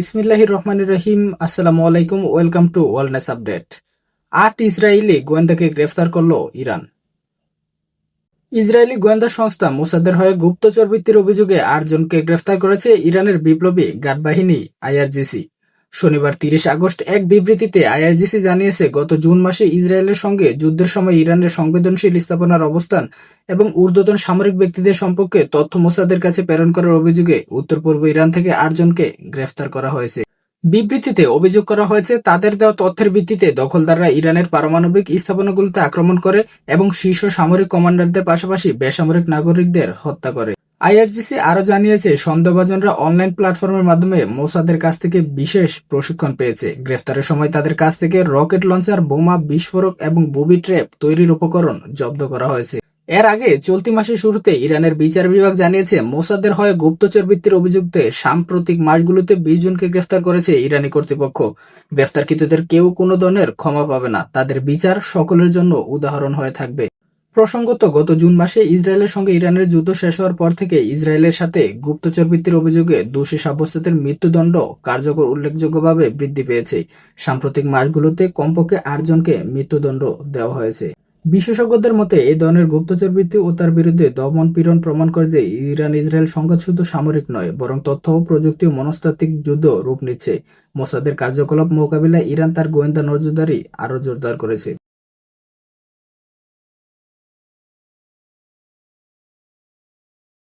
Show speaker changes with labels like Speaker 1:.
Speaker 1: বিসমিল্লাহির রহমানির রহিম, আসসালামু আলাইকুম, welcome to world news update. আট ইসরায়েলি গোয়েন্দাকে গ্রেফতার করল ইরান। ইসরায়েলি গোয়েন্দা সংস্থা মোসাদের হয়ে গুপ্তচর বৃত্তির অভিযোগে আটজনকে গ্রেফতার করেছে ইরানের বিপ্লবী গার্ড বাহিনী, আইআরজিসি। শনিবার তিরিশ আগস্ট এক বিবৃতিতে আইআরজিসি জানিয়েছে, গত জুন মাসে ইসরায়েলের সঙ্গে যুদ্ধের সময় ইরানের সংবেদনশীল স্থাপনার অবস্থান এবং ঊর্ধ্বতন সামরিক ব্যক্তিদের সম্পর্কে তথ্য মোসাদের কাছে প্রেরণ করার অভিযোগে উত্তর পূর্ব ইরান থেকে আটজনকে গ্রেফতার করা হয়েছে। বিবৃতিতে অভিযোগ করা হয়েছে, তাদের দেওয়া তথ্যের ভিত্তিতে দখলদাররা ইরানের পারমাণবিক স্থাপনাগুলোতে আক্রমণ করে এবং শীর্ষ সামরিক কমান্ডারদের পাশাপাশি বেসামরিক নাগরিকদের হত্যা করে। আইআরজিসি আরও জানিয়েছে, সন্দেহভাজনরা অনলাইন প্ল্যাটফর্মের মাধ্যমে মোসাদের কাছ থেকে বিশেষ প্রশিক্ষণ পেয়েছে। গ্রেফতারের সময় তাদের কাছ থেকে রকেট লঞ্চার, বোমা, বিস্ফোরক এবং বুবি ট্র্যাপ তৈরির উপকরণ জব্দ করা হয়েছে। এর আগে চলতি মাসের শুরুতে ইরানের বিচার বিভাগ জানিয়েছে, মোসাদের হয়ে গুপ্তচর বৃত্তির অভিযুক্তে সাম্প্রতিক মাসগুলোতে বিশ জনকে গ্রেফতার করেছে ইরানি কর্তৃপক্ষ। গ্রেফতারকৃতদের কেউ কোনো ধরনের ক্ষমা পাবে না। তাদের বিচার সকলের জন্য উদাহরণ হয়ে থাকবে। প্রসঙ্গত, গত জুন মাসে ইসরায়েলের সঙ্গে ইরানের যুদ্ধ শেষ হওয়ার পর থেকে ইসরায়েলের সাথে গুপ্তচর বৃত্তির অভিযোগে দোষী সাব্যস্তদের মৃত্যুদণ্ড কার্যকর উল্লেখযোগ্যভাবে বৃদ্ধি পেয়েছে। সাম্প্রতিক মাসগুলোতে কমপক্ষে আটজনকে মৃত্যুদণ্ড দেওয়া হয়েছে। বিশেষজ্ঞদের মতে এই ধরনের গুপ্তচর বৃত্তি ও তার বিরুদ্ধে দমন পীড়ন প্রমাণ করে যে ইরান ইসরায়েল সংঘাত শুধু সামরিক নয়, বরং তথ্য ও প্রযুক্তি ও মনস্তাত্ত্বিক যুদ্ধ রূপ নিচ্ছে। মোসাদের কার্যকলাপ মোকাবিলায় ইরান তার গোয়েন্দা নজরদারি আরও জোরদার করেছে।